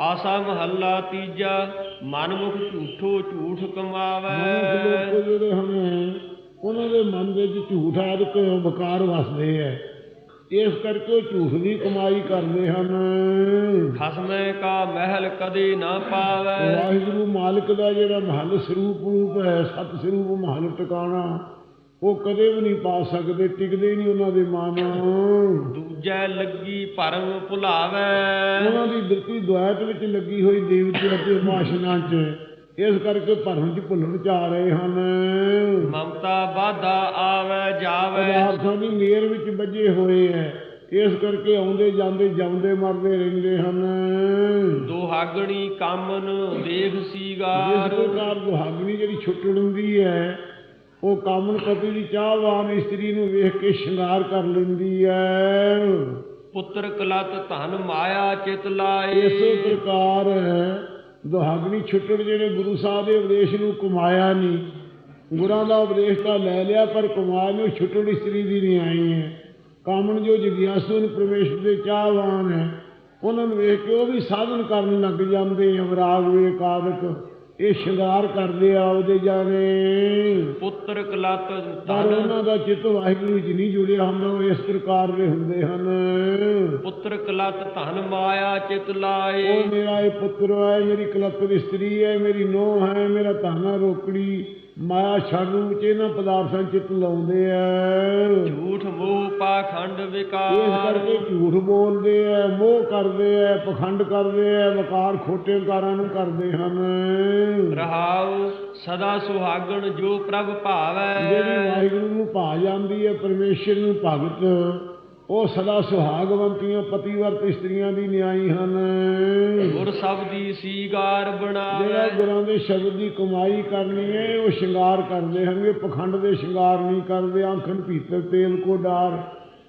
ਆਸਾ ਮਹੱਲਾ ਤੀਜਾ ਮਨਮੁਖ ਝੂਠੋ ਝੂਠ ਕਮਾਵੇ। ਲੋਕ ਜਿਹੜੇ ਹਨ ਉਹਨਾਂ ਦੇ ਮਨ ਵਿੱਚ ਝੂਠ ਆਦਿਕ ਵਿਕਾਰ ਵਸਦੇ ਹੈ ਇਸ ਕਰਕੇ ਉਹ ਝੂਠ ਦੀ ਕਮਾਈ ਕਰਦੇ ਹਨ। ਖਸਮੇ ਕਾ ਮਹਿਲ ਕਦੇ ਨਾ ਪਾਵੇ। ਵਾਹਿਗੁਰੂ ਮਾਲਕ ਦਾ ਜਿਹੜਾ ਮਹਲ ਸਰੂਪ ਰੂਪ ਹੈ ਸਤ ਸਰੂਪ ਮਹਲ ਟਿਕਾਣਾ ਉਹ ਕਦੇ ਵੀ ਨਹੀਂ ਪਾ ਸਕਦੇ ਟਿਕਦੇ ਨਹੀਂ ਉਹਨਾਂ ਦੇ ਮਨ ਦੂਜੈ ਲੱਗੀ ਭਰਮ ਭੁਲਾਵੇ। ਉਹਨਾਂ ਦੀ ਬਿਰਤੀ ਦੁਆਇਤ ਵਿੱਚ ਲੱਗੀ ਹੋਈ ਦੇਵਤੇ ਅਤੇ ਉਪਾਸ਼ਨਾ 'ਚ। ਇਸ ਕਰਕੇ ਭਰਮ 'ਚ ਭੁੱਲਣ 'ਚ ਆ ਰਹੇ ਹਨ। ਮਮਤਾ ਬਾਧਾ ਆਵੇ ਜਾਵੇ। ਪਦਾਰਥਾਂ ਦੀ ਮੇਰ ਵਿੱਚ ਵੱਜੇ ਹੋਏ ਹੈ ਇਸ ਕਰਕੇ ਆਉਂਦੇ ਜਾਂਦੇ ਜੰਮਦੇ ਮਰਦੇ ਰਹਿੰਦੇ ਹਨ। ਦੁਹਾਗਣੀ ਕਾਮਨ ਦੇਖ ਜਿਸ ਸੀਗਾਰ ਪ੍ਰਕਾਰ ਦੁਹਾਗਣੀ ਜਿਹੜੀ ਛੁੱਟਣ ਹੁੰਦੀ ਹੈ ਉਹ ਕਾਮਨ ਪਤੀ ਦੀ ਚਾਹਵਾਨ ਇਸਤਰੀ ਨੂੰ ਵੇਖ ਕੇ ਸ਼ਿੰਗਾਰ ਕਰ ਲੈਂਦੀ ਹੈ ਪੁੱਤਰ ਕਲਤ ਧਨ ਮਾਇਆ ਚਿਤ ਲਾਏ। ਇਸੇ ਪ੍ਰਕਾਰ ਦੁਹਾਗਣੀ ਛੁੱਟਣ ਜਿਹੜੇ ਗੁਰੂ ਸਾਹਿਬ ਦੇ ਉਪਦੇਸ਼ ਨੂੰ ਕਮਾਇਆ ਨਹੀਂ। ਗੁਰਾਂ ਦਾ ਉਪਦੇਸ਼ ਤਾਂ ਲੈ ਲਿਆ ਪਰ ਕਮਾਇਆ ਨੂੰ ਛੁੱਟਣ ਇਸਤਰੀ ਦੀ ਨਹੀਂ ਆਈ ਹੈ ਕਾਮਨ ਜੋ ਜਗਿਆਸੂ ਨੇ ਪ੍ਰਵੇਸ਼ ਦੇ ਚਾਹਵਾਨ ਹੈ ਉਹਨਾਂ ਨੂੰ ਵੇਖ ਕੇ ਉਹ ਵੀ ਸਾਧਨ ਕਰਨ ਲੱਗ ਜਾਂਦੇ ਆ ਵਿਰਾਗ ਵੇਕਾਦਕ ਇਹ ਸ਼ਿੰਗਾਰ ਕਰਦੇ ਆ ਉਹਦੇ ਜਾਣੇ। ਪੁੱਤਰ ਕਲਤ ਪਰ ਧਨ। ਉਹਨਾਂ ਦਾ ਚਿੱਤ ਵਾਹਿਗੁਰੂ ਜੀ ਨਹੀਂ ਜੁੜਿਆ ਹੁੰਦਾ ਉਹ ਇਸ ਪ੍ਰਕਾਰ ਦੇ ਹੁੰਦੇ ਹਨ। ਪੁੱਤਰ ਕਲਤ ਧਨ ਮਾਇਆ ਚਿਤ ਲਾਏ। ਉਹ ਮੇਰਾ ਇਹ ਪੁੱਤਰ ਹੈ ਮੇਰੀ ਕਲਪਤ ਇਸਤਰੀ ਹੈ ਮੇਰੀ ਨੂੰਹ ਹੈ ਮੇਰਾ ਧਾਨਾ ਰੋਕੜੀ। ਮਾਇਆ ਛੱਡ ਵਿੱਚ ਇਹਨਾਂ ਪਦਾਰਥਾਂ ਚਿੱਤ ਲਾਉਂਦੇ ਆ। ਝੂਠ ਮੋਹ ਪਾਖੰਡ ਇਸ ਵਿਕਾਰ ਕਰਕੇ ਝੂਠ ਬੋਲਦੇ ਆ ਮੋਹ ਕਰਦੇ ਆ ਪਖੰਡ ਕਰਦੇ ਆ ਵਕਾਰ ਖੋਟੇ ਕਾਰਾਂ ਨੂੰ ਕਰਦੇ ਹਨ। ਰਹਾਉ ਸਦਾ ਸੁਹਾਗਣ ਜੋ ਪ੍ਰਭ ਜਿਹੜੀ ਭਾਵੈ ਵਾਹਿਗੁਰੂ ਨੂੰ ਭਾ ਜਾਂਦੀ ਹੈ ਪਰਮੇਸ਼ਰ ਨੂੰ ਭਗਤ। ਉਹ ਸਦਾ ਸੁਹਾਗਵੰਤੀਆਂ ਪਤੀਵਰਤ ਇਸਤਰੀਆਂ ਦੀ ਨਿਆਈ ਹਨ। ਗੁਰ ਸਬਦੀ ਸੀਗਾਰ ਜਿਹੜਾ ਬਣਾਵੇ ਗੁਰਾਂ ਦੇ ਸ਼ਬਦ ਦੀ ਕਮਾਈ ਕਰਨੀ ਹੈ ਉਹ ਸ਼ਿੰਗਾਰ ਕਰਦੇ ਹਨ ਪਖੰਡ ਦੇ ਸ਼ਿੰਗਾਰ ਨਹੀਂ ਕਰਦੇ ਆਂਖਣ ਭੀਤਰ ਤੇਲ ਕੋ ਡਾਰ।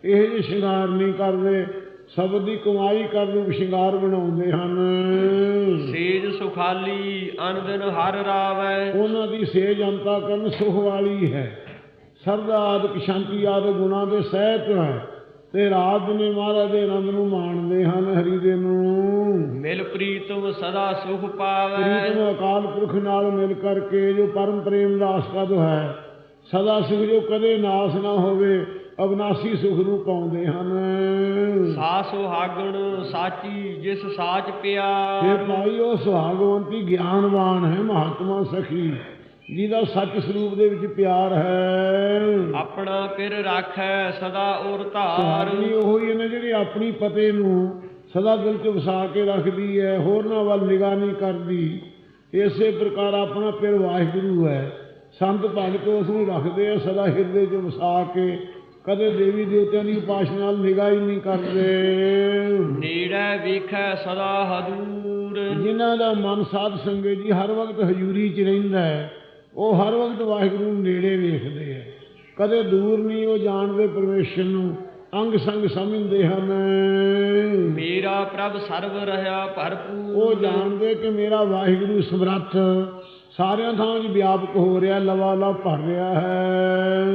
ਇਹ ਜਿਹੇ ਸ਼ਿੰਗਾਰ ਨਹੀਂ ਕਰਦੇ। ਸ਼ਬਦ ਦੀ ਕਮਾਈ ਕਰਨ ਨੂੰ ਸ਼ਿੰਗਾਰ ਬਣਾਉਂਦੇ ਹਨ। ਸੇਜ ਸੁਖਾਲੀ ਅਨੰਦਨ ਹਰ ਰਾਵੈ। ਉਹਨਾਂ ਦੀ ਸੇਜ ਅੰਤਾ ਕਰਨ ਸੁਖ ਵਾਲੀ ਹੈ। ਸਰਦਾ ਆਦਿਕ ਸ਼ਾਂਤੀ ਆਦਿ ਗੁਣਾਂ ਦੇ ਸਹਿਤ ਹੈ। ਤੇ ਰਾਤ ਨੇ ਮਹਾਰਾਜ ਦੇ ਆਨੰਦ ਨੂੰ ਮਾਣਦੇ ਹਨ ਹਰੀ ਦੇ ਨੂੰ। ਮਿਲ ਪ੍ਰੀਤਮ ਸਦਾ ਸੁਖ ਪਾਵੈ। ਪ੍ਰੀਤਮ ਅਕਾਲ ਪੁਰਖ ਨਾਲ ਮਿਲ ਕਰਕੇ ਜੋ ਪਰਮ ਪ੍ਰੇਮ ਦਾ ਆਸਕਦ ਹੈ ਸਦਾ ਸੁਖ ਜੋ ਕਦੇ ਨਾਸ ਨਾ ਹੋਵੇ ਅਬਨਾਸੀ ਸੁਖ ਨੂੰ ਪਾਉਂਦੇ ਹਨ। ਸਾ ਸੁਹਾਗਣ ਸਾਚੀ ਜਿਸ ਸਾਚ ਇਹ ਪਿਆਰ। ਭਾਈ ਉਹ ਸੁਹਾਗਵੰਤੀ ਗਿਆਨਵਾਨ ਹੈ ਮਹਾਤਮਾ ਸਖੀ। ਜਿਹਦਾ ਸੱਚ ਸਰੂਪ ਦੇ ਵਿੱਚ ਪਿਆਰ ਹੈ। ਆਪਣਾ ਪਿਰ ਰਾਖੈ ਸਦਾ ਔਰ ਧਾਰ। ਸੁਹਾਗਣੀ ਉਹ ਹੀ ਨਾ ਜਿਹੜੀ ਆਪਣੀ ਪਤੇ ਨੂੰ ਸਦਾ ਦਿਲ 'ਚ ਵਸਾ ਕੇ ਰੱਖਦੀ ਹੈ ਹੋਰਨਾਂ ਵੱਲ ਨਿਗਾਹ ਨਹੀਂ ਕਰਦੀ। ਇਸੇ ਪ੍ਰਕਾਰ ਆਪਣਾ ਪਿਰ ਵਾਹਿਗੁਰੂ ਹੈ। ਸੰਤ ਭਗਤ ਉਸ ਨੂੰ ਰੱਖਦੇ ਆ ਸਦਾ ਹਿਰਦੇ 'ਚ ਵਸਾ ਕੇ। ਕਦੇ ਦੇਵੀ ਦੇਵਤਿਆਂ ਦੀ ਉਪਾਸਨਾ ਨਾਲ ਨਿਗਾਹ ਹੀ ਨਹੀਂ ਕਰਦੇ। ਨੇੜੇ ਵੇਖੈ ਸਦਾ ਹਦੂਰ। ਜਿਨ੍ਹਾਂ ਦਾ ਮਨ ਸਾਧ ਸੰਗਤ ਜੀ ਹਰ ਵਕਤ ਹਜ਼ੂਰੀ 'ਚ ਰਹਿੰਦਾ ਹੈ ਉਹ ਹਰ ਵਕਤ ਵਾਹਿਗੁਰੂ ਨੂੰ ਨੇੜੇ ਵੇਖਦੇ ਆ। ਕਦੇ ਦੂਰ ਨਹੀਂ ਉਹ ਜਾਣਦੇ ਪਰਮੇਸ਼ਰ ਨੂੰ। ਅੰਗ ਸੰਗ ਸਮਝਦੇ ਹਨ। ਮੇਰਾ ਪ੍ਰਭ ਸਰਬ ਰਹਾ ਉਹ ਭਰਪੂਰ ਜਾਣਦੇ ਕਿ ਮੇਰਾ ਵਾਹਿਗੁਰੂ ਸਮਰੱਥ ਸਾਰਿਆਂ ਥਾਂ 'ਚ ਵਿਆਪਕ ਹੋ ਰਿਹਾ ਲਵਾ ਲਵ ਭਰ ਰਿਹਾ ਹੈ।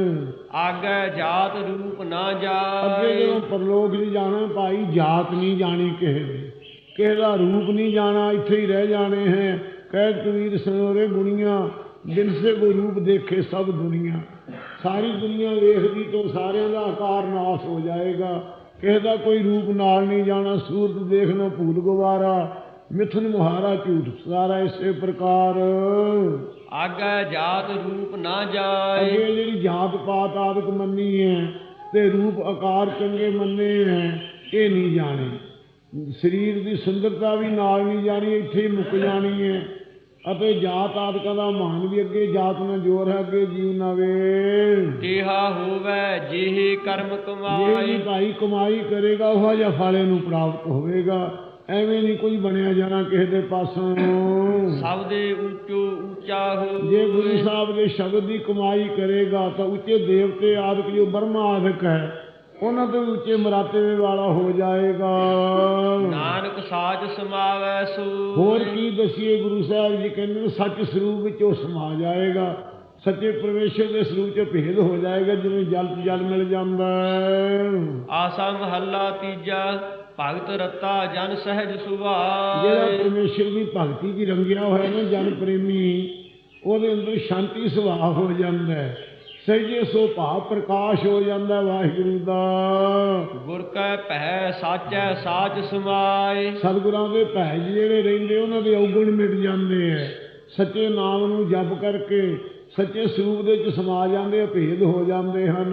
ਆਗੇ ਜਾਤ ਰੂਪ ਨਾ ਅੱਗੇ ਜਾਏ ਜਦੋਂ ਪਰਲੋਕ 'ਚ ਜਾਣਾ ਭਾਈ ਜਾਤ ਨਹੀਂ ਜਾਣੀ ਕਿਸੇ ਦੀ। ਕਿਸੇ ਦਾ ਰੂਪ ਨਹੀਂ ਜਾਣਾ ਇੱਥੇ ਹੀ ਰਹਿ ਜਾਣੇ ਹੈ। ਕਹਿ ਕਬੀਰ ਸਨੋਰੇ ਗੁਣੀਆਂ ਦਿਨ ਸੇ ਕੋਈ ਰੂਪ ਦੇਖੇ ਸਭ ਦੁਨੀਆ। ਸਾਰੀ ਦੁਨੀਆ ਵੇਖਦੀ ਤੋਂ ਸਾਰਿਆਂ ਦਾ ਆਕਾਰ ਨਾਸ ਹੋ ਜਾਏਗਾ। ਕਿਸੇ ਦਾ ਕੋਈ ਰੂਪ ਨਾਲ ਨਹੀਂ ਜਾਣਾ ਸੂਰਤ ਦੇਖਣਾ ਭੂਲ ਗਵਾਰਾ ਮਿਥੁਨ ਮੁਹਾਰਾ ਝੂਠ ਸਾਰਾ ਇਸੇ ਪ੍ਰਕਾਰ। ਆਗੇ ਜਾਤ ਰੂਪ ਨਾ ਜਾਏ। ਅੱਗੇ ਜਿਹੜੀ ਜਾਤ ਪਾਤ ਆਦਿਕ ਮੰਨੀ ਹੈ ਤੇ ਰੂਪ ਆਕਾਰ ਚੰਗੇ ਮੰਨੇ ਹੈ ਇਹ ਨਹੀਂ ਜਾਣੇ। ਸਰੀਰ ਦੀ ਸੁੰਦਰਤਾ ਵੀ ਨਾਲ ਨਹੀਂ ਜਾਣੀ ਇੱਥੇ ਹੀ ਮੁੱਕ ਜਾਣੀ ਹੈ। ਅਤੇ ਜਾਤ ਆਦਿਕਾਂ ਦਾ ਮਾਨ ਵੀ ਅੱਗੇ ਜਾਤ ਨਾਲ ਜੋਰ ਹੈ ਅੱਗੇ ਜੀਵ ਨਾ ਵੇ ਤੇਹਾ ਹੋਵੇ ਜਿਹੇ ਕਰਮ ਜੇ ਕਮਾਏ। ਵੀ ਭਾਈ ਕਮਾਈ ਕਰੇਗਾ ਉਹ ਜਿਹਾ ਫਾਲੇ ਨੂੰ ਪ੍ਰਾਪਤ ਹੋਵੇਗਾ। ਐਵੇਂ ਨਹੀਂ ਕੋਈ ਬਣਿਆ ਜਾਣਾ ਕਿਸੇ ਦੇ ਪਾਸੋਂ ਸਭ ਦੇ ਉੱਚੋ ਉੱਚਾ ਜੇ ਹੋ ਗੁਰੂ ਸਾਹਿਬ ਦੇ ਸ਼ਬਦ ਦੀ ਕਮਾਈ ਕਰੇਗਾ ਤਾਂ ਉੱਚੇ ਦੇਵਤੇ ਆਦਿਕ ਜੋ ਬਰਮਾ ਆਦਿਕ ਹੈ ਉਹਨਾਂ ਤੋਂ ਵੀ ਉੱਚੇ ਮਰਾਤਬੇ ਵਾਲਾ ਹੋ ਜਾਏਗਾ। ਨਾਨਕ ਸਾਜ ਸਮਾਵੈ ਸੋ। ਹੋਰ ਕੀ ਦਸੀਏ ਗੁਰੂ ਸਾਹਿਬ ਜੀ ਕਹਿੰਦੇ ਨੇ ਸੱਚ ਸਰੂਪ ਵਿੱਚ ਉਹ ਸਮਾ ਜਾਏਗਾ। ਸੱਚੇ ਪਰਮੇਸ਼ਰ ਦੇ ਸਰੂਪ 'ਚ ਭੇਦ ਹੋ ਜਾਏਗਾ ਜਿਵੇਂ ਜਲ 'ਚ ਜਲ ਮਿਲ ਜਾਂਦਾ ਆਸਾ ਮਹੱਲਾ ਤੀਜਾ ਭਗਤ ਰਤਾ ਜਨ ਸਹਿਜ ਜਿਹੜਾ ਸੁਭਾਏ ਪਰਮੇਸ਼ਰ ਦੀ ਭਗਤੀ 'ਚ ਰੰਗਿਆ ਹੋਇਆ ਨਾ ਜਨ ਪ੍ਰੇਮੀ ਉਹਦੇ ਅੰਦਰ ਸ਼ਾਂਤੀ ਸੁਭਾਅ ਹੋ ਜਾਂਦਾ ਹੈ। ਸਹਿਜੇ ਸੋ ਭਾਵ ਪ੍ਰਕਾਸ਼ ਹੋ ਜਾਂਦਾ ਹੈ ਵਾਹਿਗੁਰੂ ਦਾ। ਗੁਰ ਕੈ ਭੈ ਸਾਚੈ ਸਾਚ ਸਮਾਏ। ਸਤਿਗੁਰਾਂ ਦੇ ਭੈ ਜਿਹੜੇ ਰਹਿੰਦੇ ਉਹਨਾਂ ਦੇ ਔਗਣ ਮਿਟ ਜਾਂਦੇ ਐ। ਸੱਚੇ ਨਾਮ ਨੂੰ ਜਪ ਕਰਕੇ ਸੱਚੇ ਸਰੂਪ ਦੇ ਵਿੱਚ ਸਮਾ ਜਾਂਦੇ ਅਭੇਦ ਹੋ ਜਾਂਦੇ ਹਨ।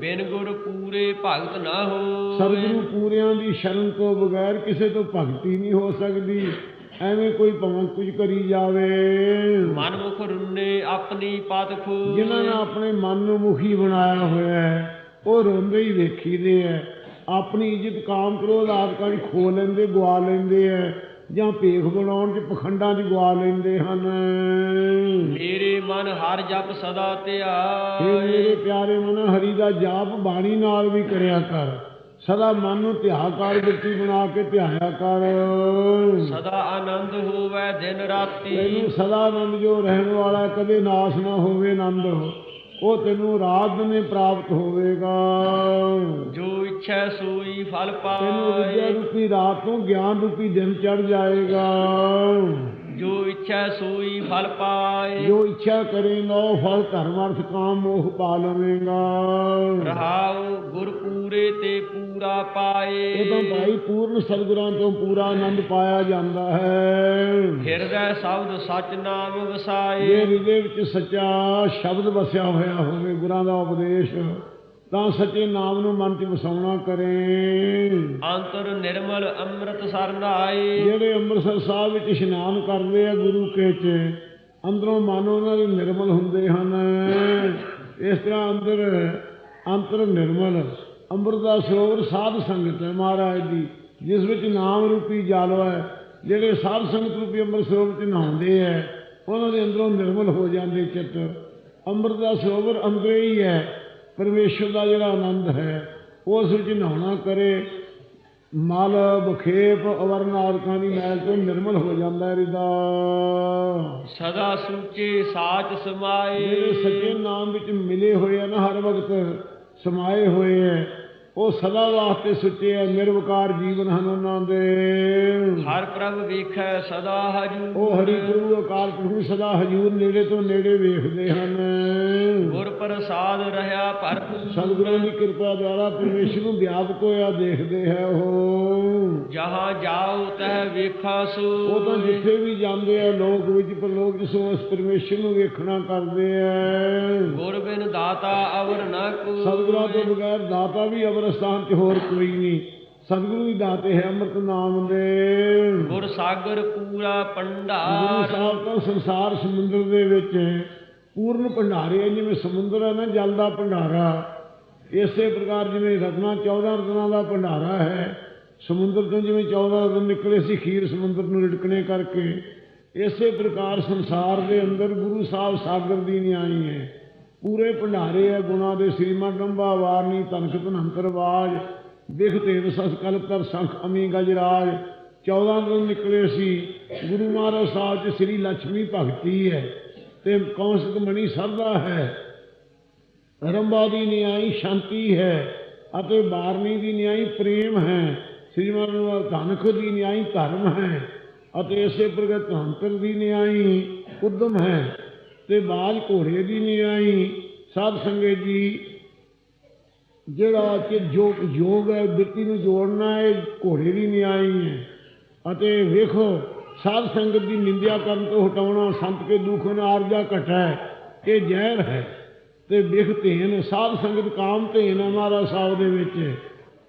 ਬਿਨ ਗੁਰ ਪੂਰੇ ਭਗਤ ਨਾ ਹੋਏ। ਸਤਿਗੁਰੂ ਪੂਰਿਆਂ ਦੀ ਸ਼ਰਨ ਤੋਂ ਬਗੈਰ ਕਿਸੇ ਤੋਂ ਭਗਤੀ ਨਹੀਂ ਹੋ ਸਕਦੀ। ਐਵੇਂ ਕੋਈ ਭਾਵੇਂ ਕੁਝ ਕਰੀ ਜਾਵੇ। ਮਨ ਮੁਖ ਰੁੰਨੇ ਆਪਣੀ ਪਤ ਖੋ ਜਿਨ੍ਹਾਂ ਨੇ ਆਪਣੇ ਮਨ ਨੂੰ ਮੁਖੀ ਬਣਾਇਆ ਹੋਇਆ ਹੈ ਉਹ ਰੋਂਦੇ ਹੀ ਵੇਖੀਦੇ ਐ ਆਪਣੀ ਇੱਜ਼ਤ ਕਾਮ ਕ੍ਰੋਧ ਆਦਿਕਾਂ ਦੀ ਖੋ ਲੈਂਦੇ ਗਵਾ ਲੈਂਦੇ ਐ ਜਾਂ ਭੇਖ ਬਣਾਉਣ ਚ ਪਖੰਡਾਂ ਚ ਗਵਾ ਲੈਂਦੇ ਹਨ। ਮੇਰੇ ਮਨ ਹਰ ਜਪ ਸਦਾ ਧਿਆਏ। ਮੇਰੇ ਪਿਆਰੇ ਮਨ ਹਰੀ ਦਾ ਜਾਪ ਬਾਣੀ ਨਾਲ ਵੀ ਕਰਿਆ ਕਰ। ਸਦਾ ਮਨ ਨੂੰ ਧਿਆਕਾਰ ਬਿਰਤੀ ਬਣਾ ਕੇ ਧਿਆਇਆ ਕਰ। ਸਦਾ ਆਨੰਦ ਹੋਵੇ ਦਿਨ ਰਾਤੀ। ਤੈਨੂੰ ਸਦਾ ਆਨੰਦ ਜੋ ਰਹਿਣ ਵਾਲਾ ਕਦੇ ਨਾਸ ਨਾ ਹੋਵੇ ਆਨੰਦ। ਉਹ ਤੈਨੂੰ ਰਾਤ ਨੇ ਪ੍ਰਾਪਤ ਹੋਵੇਗਾ। ਜੋ ਇੱਛਾ ਸੋਈ ਫਲ ਤੈਨੂੰ ਵਿਦਿਆ ਪਾਏ ਰੂਪੀ ਰਾਤ ਨੂੰ ਗਿਆਨ ਰੂਪੀ ਦਿਨ ਚੜ ਜਾਏਗਾ। ਜੋ ਇੱਛਾ ਸੋਈ ਫਲ ਪਾਏ। ਜੋ ਇੱਛਾ ਕਰੇਗਾ ਉਹ ਫਲ ਧਰਮ ਅਰਥ ਕਾਮ ਮੋਹ ਪਾ ਲਵੇਂਗਾ। ਰਹਾਉ ਗੁਰ ਪੂਰੇ ਤੇ ਪੂਰਾ ਪਾਏ। ਉਦੋਂ ਭਾਈ ਪੂਰਨ ਸਤਿਗੁਰਾਂ ਤੋਂ ਪੂਰਾ ਆਨੰਦ ਪਾਇਆ ਜਾਂਦਾ ਹੈ। ਹਿਰਦੈ ਸ਼ਬਦ ਸਚ ਨਾਮ ਜੇ ਵਸਾਏ ਹਿਰਦੇ ਵਿੱਚ ਸੱਚਾ ਸ਼ਬਦ ਵਸਿਆ ਹੋਇਆ ਹੋਵੇ ਗੁਰਾਂ ਦਾ ਉਪਦੇਸ਼ ਤਾਂ ਸੱਚੇ ਨਾਮ ਨੂੰ ਮਨ 'ਚ ਵਸਾਉਣਾ ਕਰੇ। ਅੰਤਰ ਨਿਰਮਲ ਅੰਮ੍ਰਿਤ ਸਰਨਾਏ ਜਿਹੜੇ ਅੰਮ੍ਰਿਤਸਰ ਸਾਹਿਬ ਵਿੱਚ ਇਸ਼ਨਾਨ ਕਰਦੇ ਆ ਗੁਰੂ ਕੇ ਚ ਅੰਦਰੋਂ ਮਨ ਉਹਨਾਂ ਦੇ ਨਿਰਮਲ ਹੁੰਦੇ ਹਨ। ਇਸ ਤਰ੍ਹਾਂ ਅੰਦਰ ਅੰਤਰ ਨਿਰਮਲ ਅੰਮ੍ਰਿਤ ਦਾ ਸਰੋਵਰ ਸਾਧ ਸੰਗਤ ਹੈ ਮਹਾਰਾਜ ਦੀ ਜਿਸ ਵਿੱਚ ਨਾਮ ਰੂਪੀ ਜਲ ਹੈ ਜਿਹੜੇ ਸਾਧ ਸੰਗਤ ਰੂਪੀ ਅੰਮ੍ਰਿਤ ਸਰੋਵਰ ਚ ਨਹਾਉਂਦੇ ਹੈ ਉਹਨਾਂ ਦੇ ਅੰਦਰੋਂ ਨਿਰਮਲ ਹੋ ਜਾਂਦੇ ਚਿੱਤ। ਅੰਮ੍ਰਿਤ ਦਾ ਸਰੋਵਰ ਅੰਦਰ ਹੀ ਹੈ ਪਰਮੇਸ਼ਰ ਦਾ ਜਿਹੜਾ ਆਨੰਦ ਹੈ ਉਸ ਵਿੱਚ ਨਹਾਉਣਾ ਕਰੇ। ਮਲ ਬਖੇਪ ਅਵਰਨ ਆਦਿਕਾਂ ਦੀ ਮੈਲ ਤੋਂ ਨਿਰਮਲ ਹੋ ਜਾਂਦਾ ਹੈ ਹਿਰਦਾ ਸਦਾ ਸੂਚੇ ਸਾਚ ਸਮਾਏ। ਜਿਹੜੇ ਸੱਚੇ ਨਾਮ ਵਿੱਚ ਮਿਲੇ ਹੋਏ ਆ ਨਾ ਹਰ ਵਕਤ ਸਮਾਏ ਹੋਏ ਹੈ ਉਹ ਸਦਾ ਵਾਸਤੇ ਸੁੱਚੇ ਆ ਨਿਰਵਕਾਰ ਜੀਵਨ ਹਨ ਉਹਨਾਂ ਦੇ। ਹਰ ਪ੍ਰਭ ਵੇਖੈ ਸਦਾ ਹਜੂਰ। ਉਹ ਹਰੀ ਗੁਰੂ ਅਕਾਲ ਪੁਰਖ ਸਦਾ ਹਜੂਰ ਨੇੜੇ ਤੋਂ ਨੇੜੇ ਵੇਖਦੇ ਹਨ। ਗੁਰ ਪ੍ਰਸਾਦ ਰਹਾ ਭਰਪੂਰ ਸਤਿਗੁਰਾਂ ਦੀ ਕਿਰਪਾ ਦੁਆਰਾ ਪਰਮੇਸ਼ਰ ਨੂੰ ਵਿਆਪਕ ਹੋਇਆ ਦੇਖਦੇ ਹੈ ਉਹ। ਜਹਾਂ ਜਾਓ ਤਹ ਵੇਖਾ ਸੋ। ਉਹ ਤਾਂ ਜਿੱਥੇ ਵੀ ਜਾਂਦੇ ਆ ਲੋਕ ਵਿੱਚ ਪਰਲੋਕ ਸੋ ਉਸ ਪਰਮੇਸ਼ਰ ਨੂੰ ਵੇਖਣਾ ਕਰਦੇ ਆ। ਗੁਰ ਬਿਨ ਦਾਤਾ ਅਵਰ ਨ ਕੋ। ਸਤਿਗੁਰਾਂ ਤੋਂ ਬਗੈਰ ਦਾਤਾ ਵੀ ਅਵਰ ਸਥਾਨ 'ਚ ਹੋਰ ਕੋਈ ਨਹੀਂ ਸਤਿਗੁਰੂ ਹੀ ਦਾਤੇ ਹੈ ਅੰਮ੍ਰਿਤ ਨਾਮ ਦੇ। ਗੁਰ ਸਾਗਰ ਪੂਰਾ ਗੁਰੂ ਪੰਡਾਰ ਸਾਹਿਬ ਤਾਂ ਸੰਸਾਰ ਸਮੁੰਦਰ ਦੇ ਵਿੱਚ ਪੂਰਨ ਭੰਡਾਰੇ ਜਿਵੇਂ ਸਮੁੰਦਰ ਹੈ ਨਾ ਜਲ ਦਾ ਭੰਡਾਰਾ। ਇਸੇ ਪ੍ਰਕਾਰ ਜਿਵੇਂ ਰਤਨਾ 14 ਰਤਨਾਂ ਦਾ ਭੰਡਾਰਾ ਹੈ ਸਮੁੰਦਰ ਤੋਂ ਜਿਵੇਂ 14 ਰਤਨ ਨਿਕਲੇ ਸੀ ਖੀਰ ਸਮੁੰਦਰ ਨੂੰ ਰਿੜਕਣੇ ਕਰਕੇ। ਇਸੇ ਪ੍ਰਕਾਰ ਸੰਸਾਰ ਦੇ ਅੰਦਰ ਗੁਰੂ ਸਾਹਿਬ ਸਾਗਰ ਦੀ ਨਿਆਈ ਹੈ। ਪੂਰੇ ਭੰਡਾਰੇ ਹੈ ਗੁਣਾ ਦੇ ਸ੍ਰੀਮਾ ਗੰਭਾ ਵਾਰਨੀ ਤਨਖ ਧਨੰਤਰ ਬਾਜ ਦਿਖ ਤੇਰ ਸਸ ਕਲਪ ਕਰ ਸੰਖ ਅਮੀ ਗਜਰਾਜ। 14 ਦਿਨ ਨਿਕਲੇ ਸੀ, ਗੁਰੂ ਮਹਾਰਾਜ ਸਾਹਿਬ ਚ ਸ੍ਰੀ ਲక్ష్ਮੀ ਭਗਤੀ ਹੈ ਤੇ ਕੌਂਸਕ ਮਣੀ ਸਰਦਾ ਹੈ? ਰੰਬਾ ਦੀ ਨਿਆਈ ਸ਼ਾਂਤੀ ਹੈ ਅਤੇ ਬਾਰਨੀ ਦੀ ਨਿਆਈ ਪ੍ਰੇਮ ਹੈ। ਸ੍ਰੀਮਨ ਧਨਖ ਦੀ ਨਿਆਈ ਧਰਮ ਹੈ ਅਤੇ ਇਸੇ ਪ੍ਰਗਟ ਧੰਤਰ ਦੀ ਨਿਆਈ ਉਦਮ ਹੈ। ਤੇ ਬਾਜ ਘੋੜੇ ਦੀ ਨਿਆਈ ਸਾਧ ਸੰਗਤ ਜੀ, ਜਿਹੜਾ ਕਿ ਜੋ ਯੋਗ ਹੈ ਬਿਰਤੀ ਨੂੰ ਜੋੜਨਾ ਹੈ, ਘੋੜੇ ਦੀ ਨਿਆਈ ਹੈ। ਅਤੇ ਵੇਖੋ, ਸਾਧ ਸੰਗਤ ਦੀ ਨਿੰਦਿਆ ਕਰਨ ਤੋਂ ਹਟਾਉਣਾ ਸੰਤ ਕੇ ਦੁਖ ਨ ਆਰਜਾ ਘਟੈ ਇਹ ਜ਼ਹਿਰ ਹੈ। ਤੇ ਵਿਖ ਧੇਨ ਸਾਧ ਸੰਗਤ ਕਾਮ ਧੇਨ ਹੈ ਮਹਾਰਾਜ ਸਾਹਿਬ ਦੇ ਵਿੱਚ।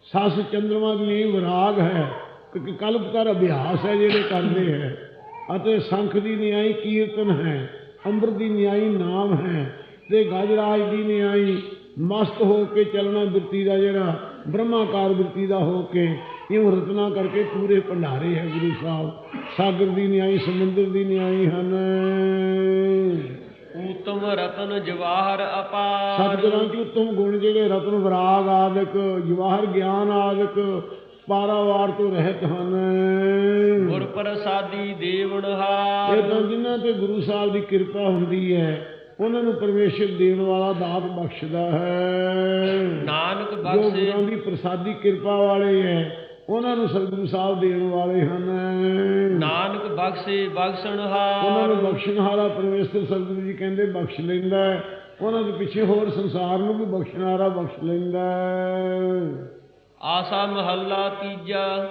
ਸੱਸ ਚੰਦਰਮਾ ਦੀ ਨਹੀਂ ਵਿਰਾਗ ਹੈ ਕਿ ਕਲਪਤਰ ਅਭਿਆਸ ਹੈ ਜਿਹੜੇ ਕਰਦੇ ਹੈ। ਅਤੇ ਸੰਖ ਦੀ ਨਿਆਈ ਕੀਰਤਨ ਹੈ। ਅੰਮ੍ਰਿਤ ਦੀ ਨਿਆਈ ਨਾਮ ਹੈ ਤੇ ਗਜਰਾਜ ਦੀ ਨਿਆਈ ਮਸਤ ਹੋ ਕੇ ਚੱਲਣਾ ਬਿਰਤੀ ਦਾ ਜਿਹੜਾ ਬ੍ਰਹਮਾਕਾਰ ਬਿਰਤੀ ਦਾ ਹੋ ਕੇ ਇਉਂ ਰਤਨਾ ਕਰਕੇ ਪੂਰੇ ਭੰਡਾਰੇ ਹੈ ਗੁਰੂ ਸਾਹਿਬ। ਸਾਗਰ ਦੀ ਨਿਆਈ ਸਮੁੰਦਰ ਦੀ ਨਿਆਈ ਹਨ। ਊਤਮ ਰਤਨ ਜਵਾਹਰ ਅਪਾਰ। ਸਤਿਗੁਰਾਂ ਕੀ ਉਤਮ ਗੁਣ ਜਿਹੜੇ ਰਤਨ ਵਿਰਾਗ ਆਦਿਕ ਜਵਾਹਰ ਗਿਆਨ ਆਦਿਕ ਪਾਰਾਵਾਰ ਤੋਂ ਰਹਿਤ ਹਨ। ਗੁਰ ਪ੍ਰਸਾਦੀ ਇਹ ਦੇਵਨਹਾਰ ਤਾਂ ਜਿਨ੍ਹਾਂ ਤੇ ਗੁਰੂ ਸਾਹਿਬ ਦੀ ਕਿਰਪਾ ਹੁੰਦੀ ਹੈ ਉਹਨਾਂ ਨੂੰ ਪਰਮੇਸ਼ਰ ਦੇਣ ਵਾਲਾ ਦਾਤ ਬਖਸ਼ਦਾ ਹੈ। ਨਾਨਕ ਜੋ ਬਖਸ਼ੇ। ਗੁਰਾਂ ਦੀ ਪ੍ਰਸਾਦੀ ਕਿਰਪਾ ਵਾਲੇ ਹੈ ਉਹਨਾਂ ਨੂੰ ਸਤਿਗੁਰੂ ਸਾਹਿਬ ਦੇਣ ਵਾਲੇ ਹਨ। ਨਾਨਕ ਬਖਸ਼ੇ ਬਖਸ਼ਣ ਉਹਨਾਂ ਨੂੰ ਬਖਸ਼ਣਹਾਰਾ ਪਰਮੇਸ਼ਰ ਸਤਿਗੁਰੂ ਜੀ ਕਹਿੰਦੇ ਬਖਸ਼ ਲੈਂਦਾ ਹੈ। ਉਹਨਾਂ ਦੇ ਪਿੱਛੇ ਹੋਰ ਸੰਸਾਰ ਨੂੰ ਵੀ ਬਖਸ਼ਣਹਾਰਾ ਬਖਸ਼ ਲੈਂਦਾ ਹੈ। ਆਸਾ ਮਹੱਲਾ ਤੀਜਾ,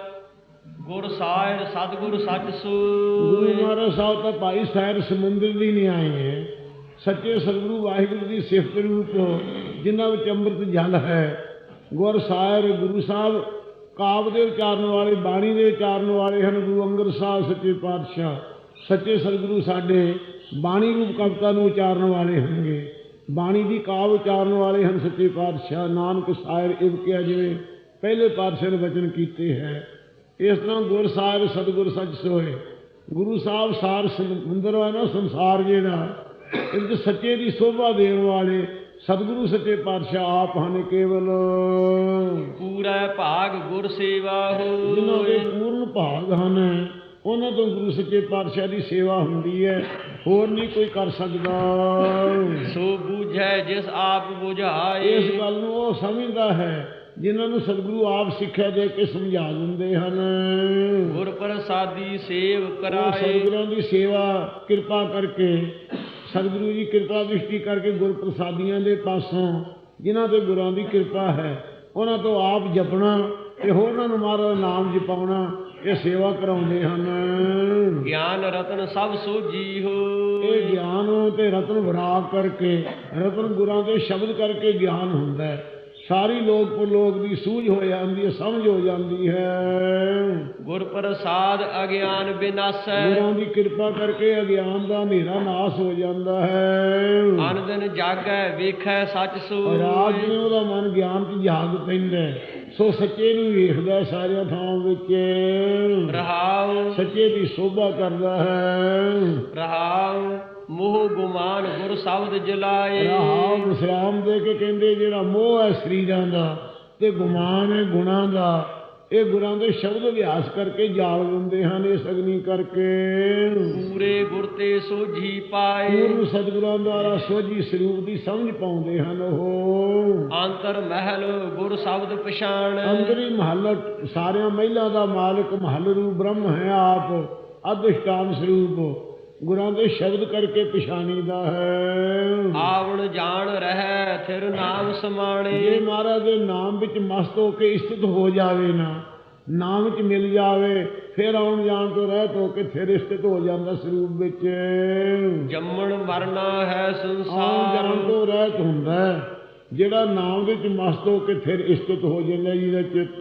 ਗੁਰ ਸਾਹਿਬ, ਸਤਿਗੁਰ ਸੱਚ ਗੁਰੂ ਮਹਾਰਾਜ ਸਾਹਿਬ ਤਾਂ ਭਾਈ ਸੈਰ ਸਮੁੰਦਰ ਦੀ ਨਹੀਂ ਆਏ ਹੈ ਸੱਚੇ ਸਤਿਗੁਰੂ ਵਾਹਿਗੁਰੂ ਦੀ ਸਿਫਤ ਰੂਪ ਜਿਨ੍ਹਾਂ ਵਿੱਚ ਅੰਮ੍ਰਿਤ ਜਲ ਹੈ। ਗੁਰ ਸਾਹਿਬ, ਗੁਰੂ ਸਾਹਿਬ ਕਾਵ ਦੇ ਉਚਾਰਨ ਵਾਲੇ, ਬਾਣੀ ਦੇ ਉਚਾਰਨ ਵਾਲੇ ਹਨ ਗੁਰੂ ਅੰਗਦ ਸਾਹਿਬ ਸੱਚੇ ਪਾਤਸ਼ਾਹ। ਸੱਚੇ ਸਤਿਗੁਰੂ ਸਾਡੇ ਬਾਣੀ ਰੂਪ ਕਵਿਤਾ ਨੂੰ ਉਚਾਰਨ ਵਾਲੇ ਹੋਣਗੇ। ਬਾਣੀ ਦੀ ਕਾਵ ਉਚਾਰਨ ਵਾਲੇ ਹਨ ਸੱਚੇ ਪਾਤਸ਼ਾਹ। ਨਾਨਕ ਸਾਹਿਬ ਇਵ ਕਿਹਾ ਜਿਵੇਂ ਪਹਿਲੇ ਪਾਤਸ਼ਾਹ ਨੇ ਵਚਨ ਕੀਤੇ ਹੈ। ਇਸ ਤਰ੍ਹਾਂ ਗੁਰ ਸਾਹਿਬ ਸਤਿਗੁਰ ਸੱਚ ਸੋਏ। ਗੁਰੂ ਸਾਹਿਬ ਸਾਰ ਸਮੁੰਦਰ ਹੈ ਨਾ ਸੰਸਾਰ ਜਿਹੜਾ ਇਹਦੇ 'ਚ ਸੱਚੇ ਦੀ ਸੋਭਾ ਦੇਣ ਵਾਲੇ ਸਤਿਗੁਰੂ ਸੱਚੇ ਪਾਤਸ਼ਾਹ ਆਪ ਹਨ ਕੇਵਲ। ਪੂਰਾ ਭਾਗ ਗੁਰ ਸੇਵਾ ਜਿਨ੍ਹਾਂ ਦੇ ਪੂਰਨ ਭਾਗ ਹਨ ਉਹਨਾਂ ਤੋਂ ਗੁਰੂ ਸੱਚੇ ਪਾਤਸ਼ਾਹ ਦੀ ਸੇਵਾ ਹੁੰਦੀ ਹੈ। ਹੋਰ ਨਹੀਂ ਕੋਈ ਕਰ ਸਕਦਾ। ਸੋ ਬੂਝੈ ਜਿਸ ਆਪ ਇਸ ਬੁਝਾਏ ਗੱਲ ਨੂੰ ਉਹ ਸਮਝਦਾ ਹੈ ਜਿਨ੍ਹਾਂ ਨੂੰ ਸਤਿਗੁਰੂ ਆਪ ਸਿੱਖਿਆ ਦੇ ਕੇ ਸਮਝਾ ਦਿੰਦੇ ਹਨ। ਗੁਰ ਪ੍ਰਸਾਦੀ ਸੇਵ ਕਰਾਏ। ਸਤਿਗੁਰਾਂ ਦੀ ਸੇਵਾ ਕਿਰਪਾ ਕਰਕੇ ਸਤਿਗੁਰੂ ਜੀ ਕਿਰਪਾ ਦ੍ਰਿਸ਼ਟੀ ਕਰਕੇ ਗੁਰ ਪ੍ਰਸਾਦੀਆਂ ਦੇ ਪਾਸੋਂ ਜਿਨ੍ਹਾਂ ਤੇ ਗੁਰਾਂ ਦੀ ਕਿਰਪਾ ਹੈ ਉਹਨਾਂ ਤੋਂ ਆਪ ਜਪਣਾ ਤੇ ਹੋਰਨਾਂ ਨੂੰ ਮਹਾਰਾਜ ਨਾਮ ਜਪਾਉਣਾ ਇਹ ਸੇਵਾ ਕਰਾਉਂਦੇ ਹਨ। ਗਿਆਨ ਰਤਨ ਸਭ ਸੋਜੀ ਇਹ ਹੋ ਗਿਆਨ ਤੇ ਰਤਨ ਵਿਰਾਗ ਕਰਕੇ ਰਤਨ ਗੁਰਾਂ ਦੇ ਸ਼ਬਦ ਕਰਕੇ ਗਿਆਨ ਹੁੰਦਾ ਹੈ। ਸਾਰੀ ਲੋਕ ਪਰਲੋਕ ਦੀ ਸੂਝ ਹੋ ਜਾਂਦੀ ਹੈ ਸਮਝ ਹੋ ਜਾਂਦੀ ਹੈ। ਗੁਰ ਪ੍ਰਸਾਦ ਅਗਿਆਨ ਬਿਨਾਸੈ। ਗੁਰਾਂ ਦੀ ਕਿਰਪਾ ਕਰਕੇ ਅਗਿਆਨ ਦਾ ਹਨੇਰਾ ਨਾਸ ਹੋ ਜਾਂਦਾ ਹੈ। ਅਨ ਦਿਨ ਜਾਗੈ ਵੇਖੈ ਸੱਚ ਰਾਜ ਸੋਏ ਨੇ ਉਹਦਾ ਮਨ ਗਿਆਨ ਚ ਜਾਗ ਪੈਂਦਾ। ਸੋ ਸੱਚੇ ਨੂੰ ਵੇਖਦਾ ਸਾਰਿਆਂ ਥਾਵਾਂ ਵਿੱਚ। ਰਹਾਉ। ਸੱਚੇ ਦੀ ਸੋਭਾ ਕਰਦਾ ਹੈ। ਰਹਾਉ। ਮੋਹ ਗੁਮਾਨ ਗੁਰ ਸ਼ਬਦ ਜਲਾਏ। ਰਹਾਉ ਵਿਸਰਾਮ ਦੇ ਕੇ ਕਹਿੰਦੇ ਜਿਹੜਾ ਮੋਹ ਹੈ ਸਰੀਰਾਂ ਦਾ ਤੇ ਗੁਮਾਨ ਹੈ ਗੁਣਾਂ ਦਾ ਇਹ ਗੁਰਾਂ ਦੇ ਸ਼ਬਦ ਅਭਿਆਸ ਕਰਕੇ ਜਾਲ ਦਿੰਦੇ ਹਨ ਇਸ ਅਗਨੀ ਕਰਕੇ। ਪੂਰੇ ਗੁਰ ਤੇ ਸੋਝੀ ਪਾਏ। ਪੂਰਨ ਸਤਿਗੁਰਾਂ ਦੁਆਰਾ ਸੋਝੀ ਸਰੂਪ ਦੀ ਸਮਝ ਪਾਉਂਦੇ ਹਨ ਉਹ। ਅੰਤਰ ਮਹਿਲ ਗੁਰ ਸ਼ਬਦ ਪਛਾਣ। ਅੰਦਰੀ ਮਹੱਲ ਸਾਰਿਆਂ ਮਹਿਲਾਂ ਦਾ ਮਾਲਕ ਮਹੱਲ ਰੂਪ ਬ੍ਰਹਮ ਹੈ ਆਪ ਅਧਿਸ਼ਟਾਨ ਸਰੂਪ। ਗੁਰਾਂ ਦੇ ਸ਼ਬਦ ਕਰਕੇ ਪਛਾਣੀਦਾ ਹੈ। ਆਵਣ ਜਾਣ ਰਹਿ ਥਿਰ ਨਾਮ ਜੇ ਸਮਾਣੇ ਮਹਾਰਾਜ ਦੇ ਨਾਮ ਵਿੱਚ ਮਸਤ ਹੋ ਕੇ ਸਥਿਤ ਹੋ ਜਾਵੇ ਨਾ ਨਾਮ ਵਿੱਚ ਮਿਲ ਜਾਵੇ ਫਿਰ ਆਉਣ ਜਾਣ ਤੋਂ ਰਹਿਤ ਹੋ ਕੇ ਫਿਰ ਸਥਿਤ ਹੋ ਜਾਂਦਾ ਸਰੂਪ ਵਿੱਚ। ਜੰਮਣ ਮਰਨਾ ਹੈ ਆਉਣ ਸੰਸਾਰ ਜਾਣ ਤੋਂ ਰਹਿਤ ਹੁੰਦਾ ਹੈ। ਜਿਹੜਾ ਨਾਮ ਵਿੱਚ ਮਸਤ ਹੋ ਕੇ ਫਿਰ ਸਥਿਤ ਹੋ ਜਾਂਦਾ ਜਿਹਦਾ ਚਿੱਤ।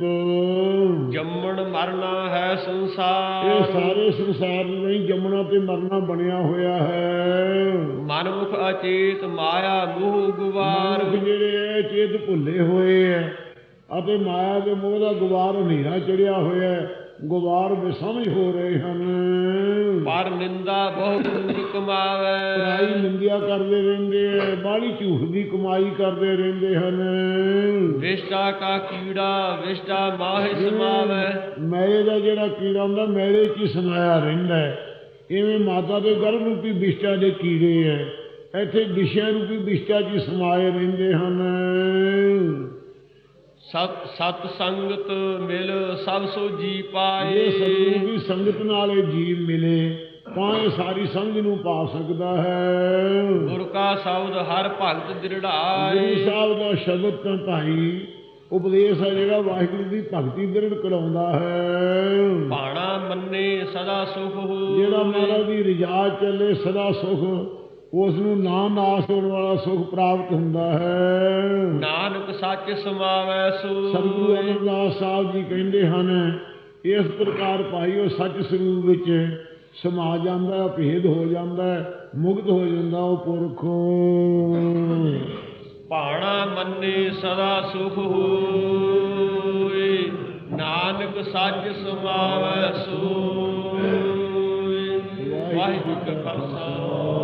ਜੰਮਣ ਮਰਨਾ ਹੈ ਇਹ ਸੰਸਾਰ ਸਾਰੇ ਸੰਸਾਰ ਨਹੀਂ ਜੰਮਣਾ ਤੇ ਮਰਨਾ ਬਣਿਆ ਹੋਇਆ ਹੈ। ਮਨਮੁਖ ਅਚੇਤ ਮਾਇਆ ਮੋਹ ਗੁਵਾਰ। ਜਿਹੜੇ ਇਹ ਚੇਤ ਭੁੱਲੇ ਹੋਏ ਹੈ। ਅਤੇ ਮਾਇਆ ਦੇ ਮੋਹ ਦਾ ਗੁਬਾਰ ਹਨੇਰਾ ਚੜਿਆ ਹੋਇਆ ਹੈ। ਗੁਬਾਰ ਬੇਸਮਝ ਹੋ ਰਹੇ ਹਨ। ਪਰ ਨਿੰਦਾ ਬਹੁ ਦੂਰ ਕਮਾਵੇ। ਪਰਾਈ ਨਿੰਦਿਆ ਕਰਦੇ ਰਹਿੰਦੇ ਬਾਹਲੀ ਝੂਠ ਦੀ ਕਮਾਈ ਕਰਦੇ ਰਹਿੰਦੇ ਹਨ। ਵਿਸ਼ਟਾ ਕਾ ਕੀੜਾ ਵਿਸ਼ਟਾ ਮਾਹਿ ਸਮਾਵੇ। ਮੈਲੇ ਦਾ ਜਿਹੜਾ ਕੀੜਾ ਹੁੰਦਾ ਮੈਲੇ 'ਚ ਸਮਾਇਆ ਰਹਿੰਦਾ ਹੈ। ਇਵੇਂ ਮਾਤਾ ਦੇ ਗਰਭ ਰੂਪੀ ਵਿਸ਼ਟਾ ਦੇ ਕੀੜੇ ਹੈ। ਇੱਥੇ ਵਿਸ਼ਿਆ ਰੂਪੀ ਵਿਸ਼ਟਾ 'ਚ ਸਮਾਏ ਰਹਿੰਦੇ ਹਨ। ਸਤ ਸਤ ਸੰਗਤ ਮਿਲ ਸਭ ਸੋਜੀ ਜੇ ਪਾਏ। ਸਤਿਗੁਰੂ ਦੀ ਸੰਗਤ ਨਾਲ ਇਹ ਜੀਵ ਮਿਲੇ ਤਾਂ ਇਹ ਸਾਰੀ ਸਮਝ ਨੂੰ ਪਾ ਸਕਦਾ ਹੈ। ਗੁਰ ਕਾ ਸ਼ਬਦ ਹਰ ਭਗਤ ਗੁਰੂ ਦ੍ਰਿੜਾਏ ਸਾਹਿਬ ਦਾ ਸ਼ਬਦ ਤਾਂ ਭਾਈ ਉਪਦੇਸ਼ ਹੈ ਜਿਹੜਾ ਵਾਹਿਗੁਰੂ ਦੀ ਭਗਤੀ ਦ੍ਰਿੜ ਕਰਾਉਂਦਾ ਹੈ। ਬਾਣਾ ਮੰਨੇ ਸਦਾ ਸੁਖ ਜਿਹੜਾ ਹੋਵੇ ਮਹਾਰਾਜ ਦੀ ਰਜਾ ਚੱਲੇ ਸਦਾ ਸੁਖ ਉਸ ਨੂੰ ਨਾ ਨਾਸ ਹੋਣ ਵਾਲਾ ਸੁਖ ਪ੍ਰਾਪਤ ਹੁੰਦਾ ਹੈ। ਨਾਨਕ ਸੱਚ ਸਮਾਵੈ ਸਤਿਗੁਰੂ ਸੋਏ ਅਮਰਦਾਸ ਸਾਹਿਬ ਜੀ ਕਹਿੰਦੇ ਹਨ ਇਸ ਪ੍ਰਕਾਰ ਭਾਈ ਉਹ ਸੱਚ ਸਰੂਪ ਵਿੱਚ ਸਮਾ ਜਾਂਦਾ ਭੇਦ ਹੋ ਜਾਂਦਾ ਹੈ, ਮੁਕਤ ਹੋ ਜਾਂਦਾ ਉਹ ਪੁਰਖ। ਬਾਣਾ ਮੰਨੇ ਸਦਾ ਸੁਖ ਹੋਏ ਨਾਨਕ ਸੱਚ ਸਮਾਵੈ ਸੋਏ ਵਾਹਿਗੁਰੂ ਕਾ ਖਾਲਸਾ।